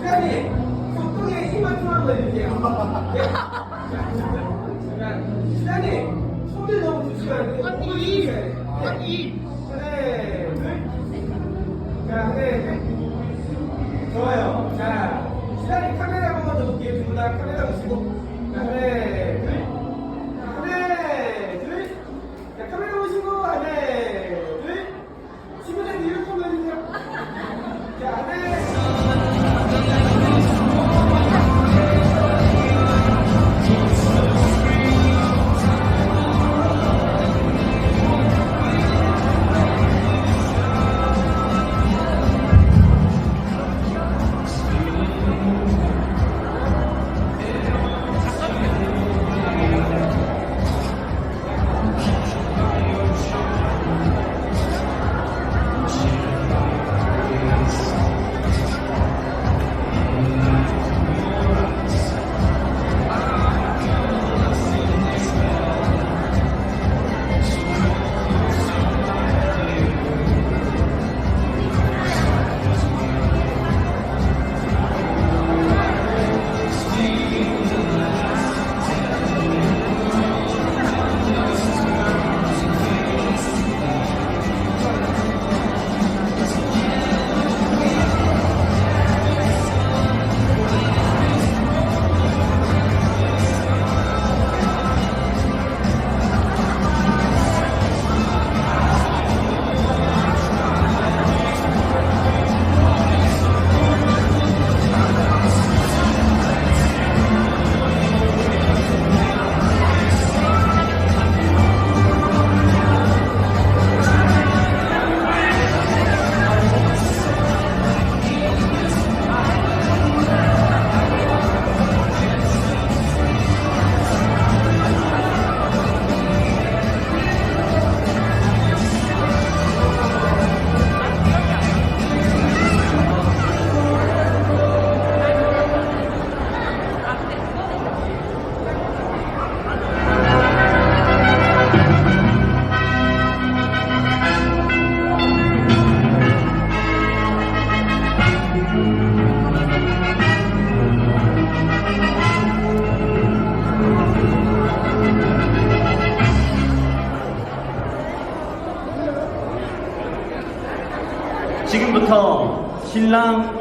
시간이 속도에 힘만큼만 보여줄게요. 네. 자, 시간이 손을 너무 주시면 안 돼요. 손을 주셔야 돼요. 네. 자, 하나, 둘. 좋아요. 자, 시간이 카메라 한번 더 볼게요. 두분 다 카메라 보시고. 자, 하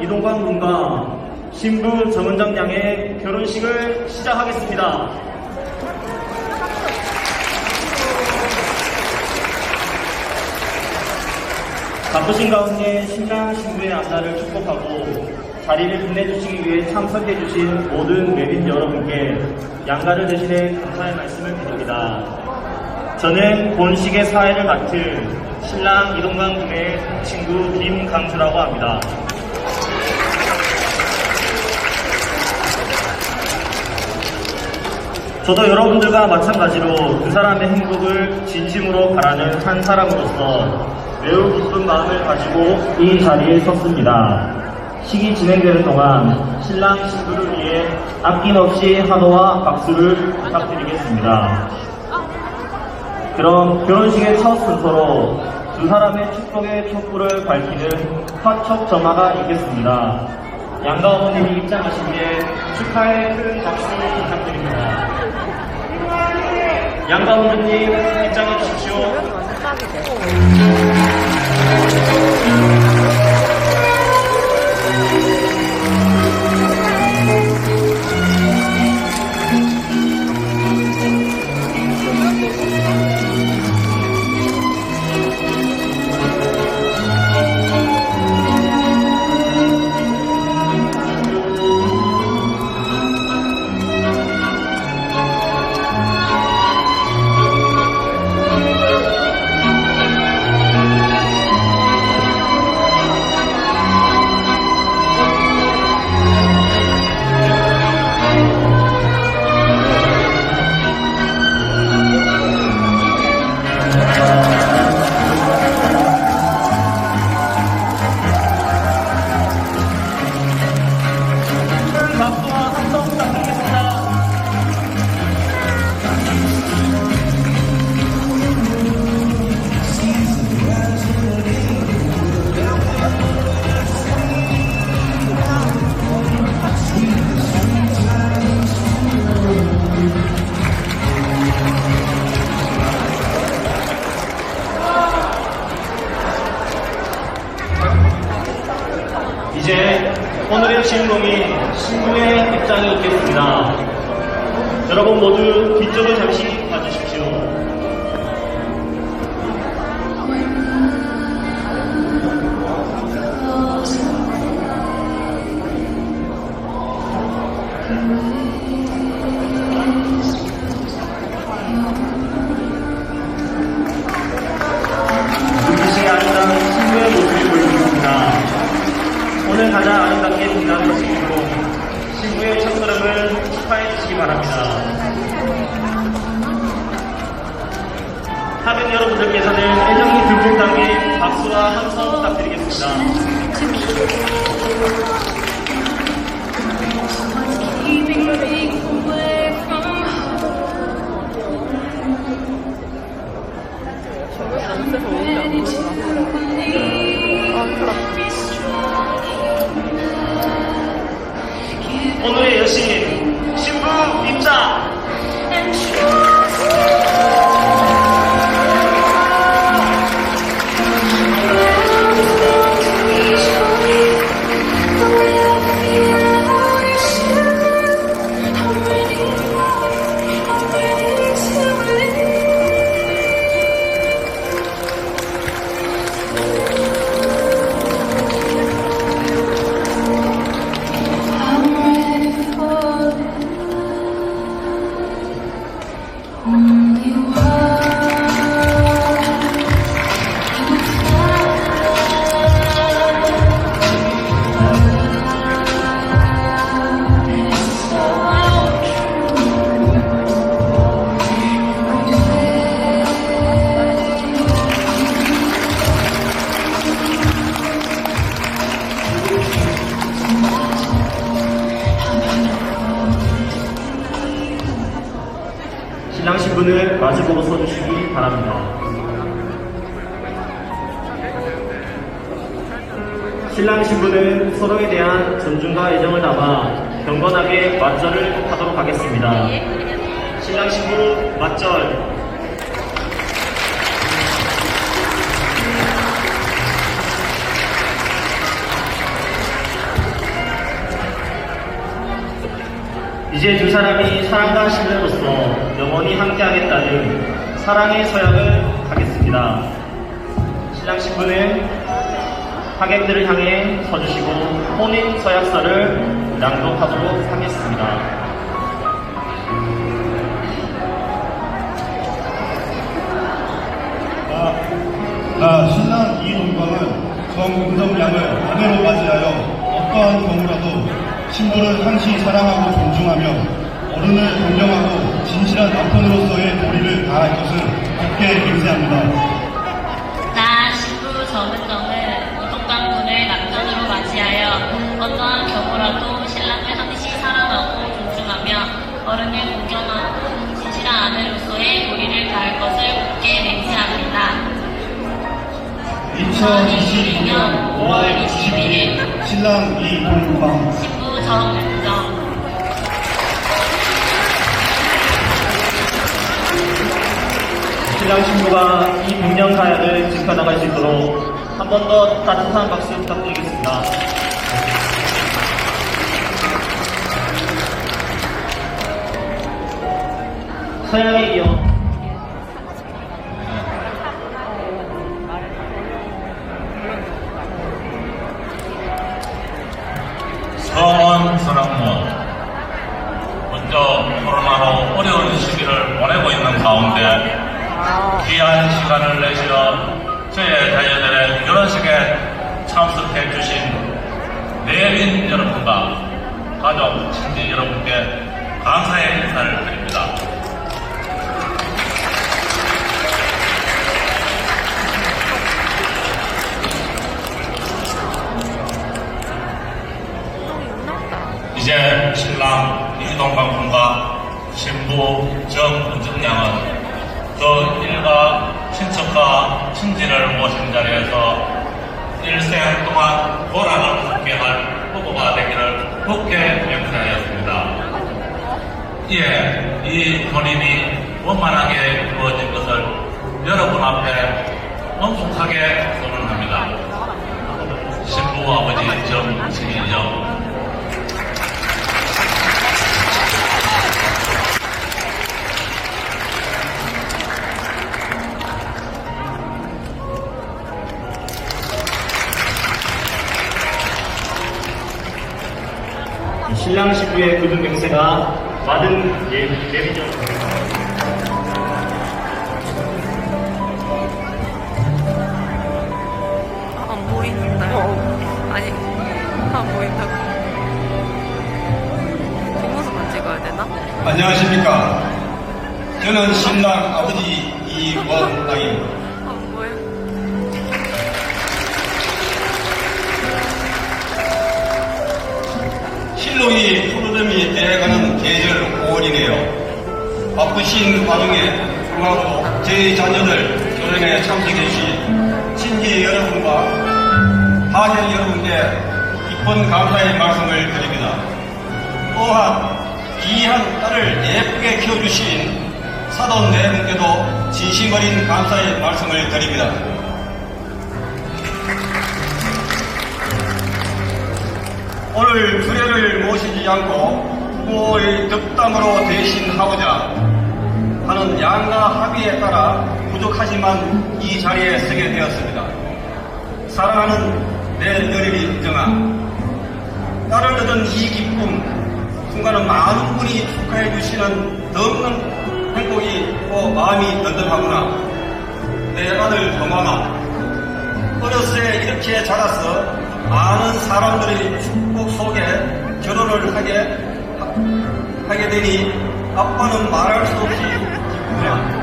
이동관 군과 신부 정은정 양의 결혼식을 시작하겠습니다. 바쁘신 가운데 신랑 신부의 안나를 축복하고 자리를 빛내주시기 위해 참석해주신 모든 외빈 여러분께 양가를 대신해 감사의 말씀을 드립니다. 저는 본식의 사회를 맡은 신랑 이동관 군의 친구 김강수라고 합니다. 저도 여러분들과 마찬가지로 그 사람의 행복을 진심으로 바라는 한 사람으로서 매우 기쁜 마음을 가지고 이 자리에 섰습니다. 식이 진행되는 동안 신랑 신부를 위해 아낌없이 환호와 박수를 부탁드리겠습니다. 그럼 결혼식의 첫 순서로 두 사람의 축복의 촛불을 밝히는 화촉 점화가 있겠습니다. 양가 어머님이 입장하신 뒤에 축하의 큰 박수를 부탁드립니다. 양가 어머님 입장해 주십시오. Mm-hmm. 오늘의 여신, 신부 입장! 애정을 담아 경건하게 맞절을 하도록 하겠습니다. 신랑 신부 맞절. 이제 두 사람이 사랑과 신뢰로서 영원히 함께하겠다는 사랑의 서약을 하겠습니다. 신랑 신부는 하객들을 향해 서주시고 혼인 서약서를 낭독하도록 하겠습니다. 나, 나 신랑 이동광은 정은성양을 아내로 맞이하여 어떠한 경우라도 신부를 항시 사랑하고 존중하며 어른을 존경하고 진실한 남편으로서의 도리를 다할 것을 굳게 맹세합니다. 어떠한 경우라도 신랑을 항시 사랑하고 존중하며 어른을 존경하고 진실한 아내로서의 도리를 다할 것을 굳게 맹세합니다. 2022년 5월 21일 신랑 이동광 신부 정은정 신랑 신부가 이 100년 가약을 지켜나갈 수 있도록 한 번 더 따뜻한 박수 부탁드리겠습니다. 서양에 이어 서원 선학문 먼저 코로나로 어려운 시기를 보내고 있는 가운데 귀한 시간을 내시어 저의 자녀들의 결혼식에 참석해 주신 내빈 여러분과 가족, 친지 여러분께 감사의 인정. 신랑 신부의 굳은 맹세가 받은 예비죠. 신랑 아버지 이원 당입니다. 안 보여. 실록이 푸르름이 되어가는 계절 5월이네요. 바쁘신 와중에 불구하고 저희 자녀들 결혼에 참석해 주신 친지 여러분과 하객 여러분께 기쁜 감사의 말씀을 드립니다. 또한 귀한 딸을 예쁘게 키워주신 사돈 네 분께도 진심 어린 감사의 말씀을 드립니다. 오늘 주례를 모시지 않고 부모의 덕담으로 대신하고자 하는 양가 합의에 따라 부족하지만 이 자리에 서게 되었습니다. 사랑하는 내 며느리 정아, 딸을 얻은 이 기쁨, 순간은 많은 분이 축하해 주시는 더없는 행복이 고 마음이 든든하구나. 내 아들 동아마, 어렸을 때 이렇게 자라서 많은 사람들의 축복 속에 결혼을 하게, 하- 하게 되니 아빠는 말할 수 없이 기쁘다.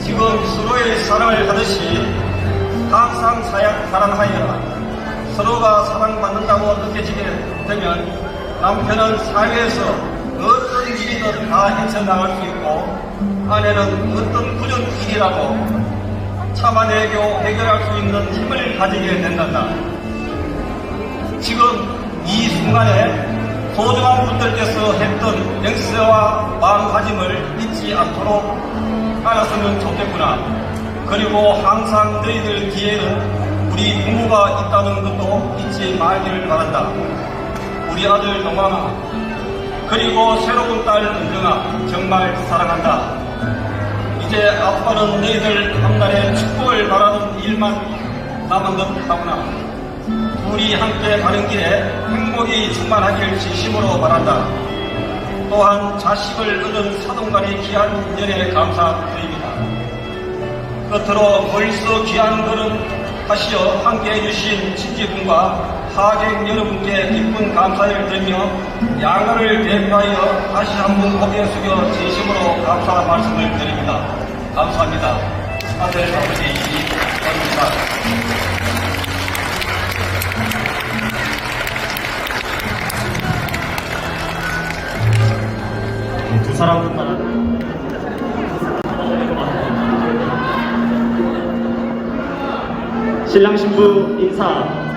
지금 서로의 사랑을 하듯이 항상 사양, 사랑하여 서로가 사랑받는다고 느껴지게 되면 남편은 사회에서 어 떤 일이든 다 헤쳐나갈 수 있고 아내는 어떤 굳은 일이라도 참아내고 해결할 수 있는 힘을 가지게 된단다. 지금 이 순간에 소중한 분들께서 했던 맹세와 마음가짐을 잊지 않도록 알았으면 좋겠구나. 그리고 항상 너희들 뒤에는 우리 부모가 있다는 것도 잊지 말기를 바란다. 우리 아들 동아나 그리고 새로운 딸 은정아 정말 사랑한다. 이제 아빠는 너희들 한날의 축복을 바라는 일만 남은 것 하구나. 둘이 함께 가는 길에 행복이 충만하길 진심으로 바란다. 또한 자식을 얻은 사돈간의 귀한 인연에 감사드립니다. 끝으로 멀리서 귀한 걸음 하시어 함께 해주신 친지분과 하객 여러분께 기쁜 감사를 드리며 양가를 대표하여 다시 한번 고개 숙여 진심으로 감사 말씀을 드립니다. 감사합니다. 아들 아버지 이원입니다. 네, 두 사람 따라 신랑 신부 인사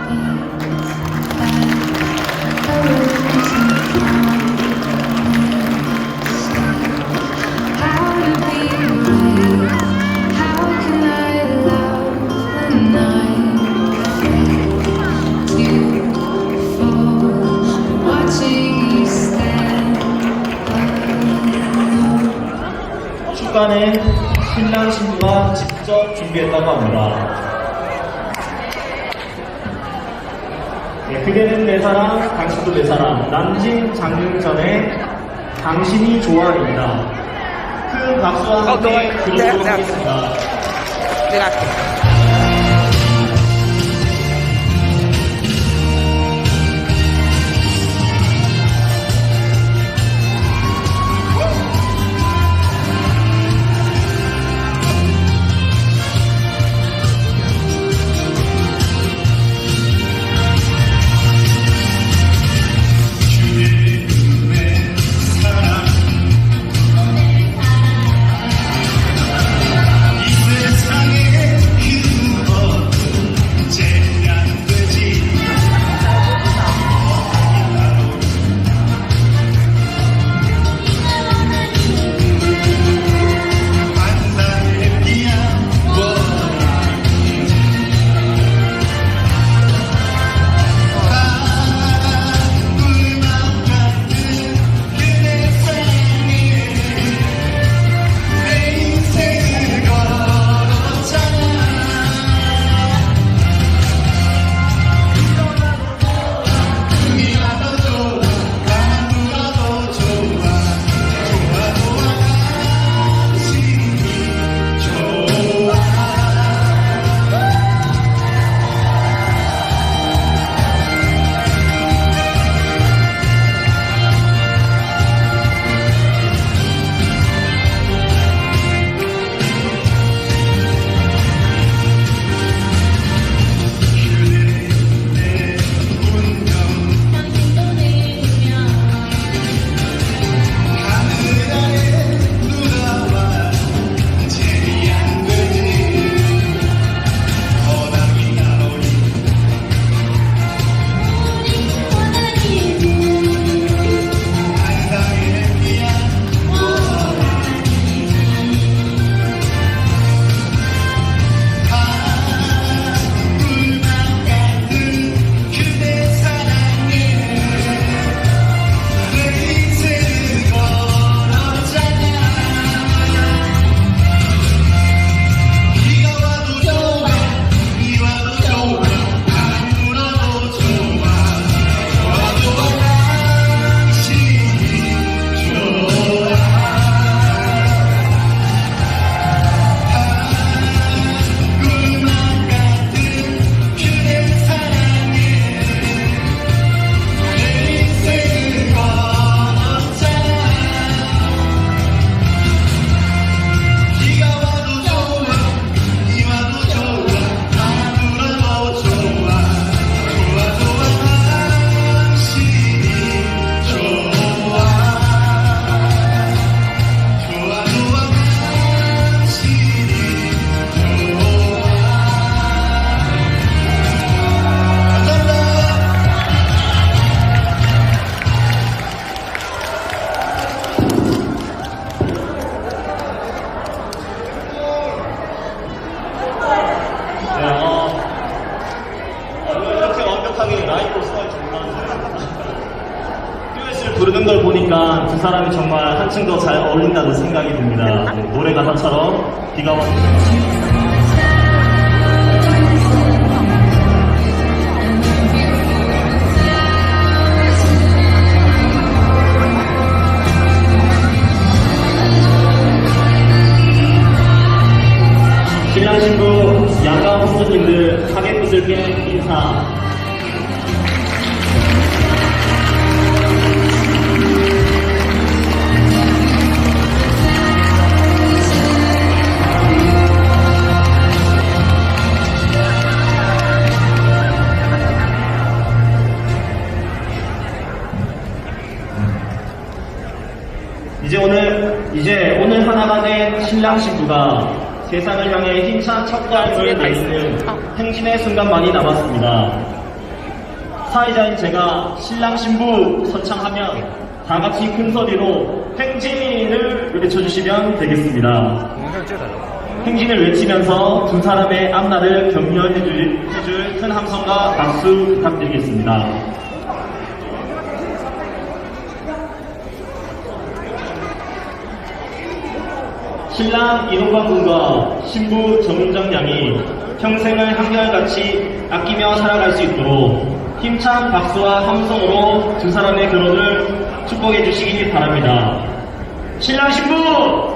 축가는 신랑 신부가 직접 준비했다고 합니다. 네, 그대는 내 사랑, 당신도 내 사랑. 남진 장윤전의 당신이 좋아입니다. 큰 박수와 함께 들어보도록 하겠습니다. 내가 부르는 걸 보니까 두 사람이 정말 한층 더 잘 어울린다는 생각이 듭니다. 네, 노래 가사처럼 비가 와. 신랑 신부 양가 혼수님들 사객분들께 인사. 하나가 된 신랑 신부가 세상을 향해 힘찬 첫 걸음을 내딛는 행진의 순간만이 남았습니다. 사회자인 제가 신랑 신부 선창하면 다 같이 큰 소리로 행진을 외쳐주시면 되겠습니다. 행진을 외치면서 두 사람의 앞날을 격려해줄 해줄 큰 함성과 박수 부탁드리겠습니다. 신랑 이동관 군과 신부 정은정 양이 평생을 한결같이 아끼며 살아갈 수 있도록 힘찬 박수와 함성으로 두 사람의 결혼을 축복해 주시기 바랍니다. 신랑 신부!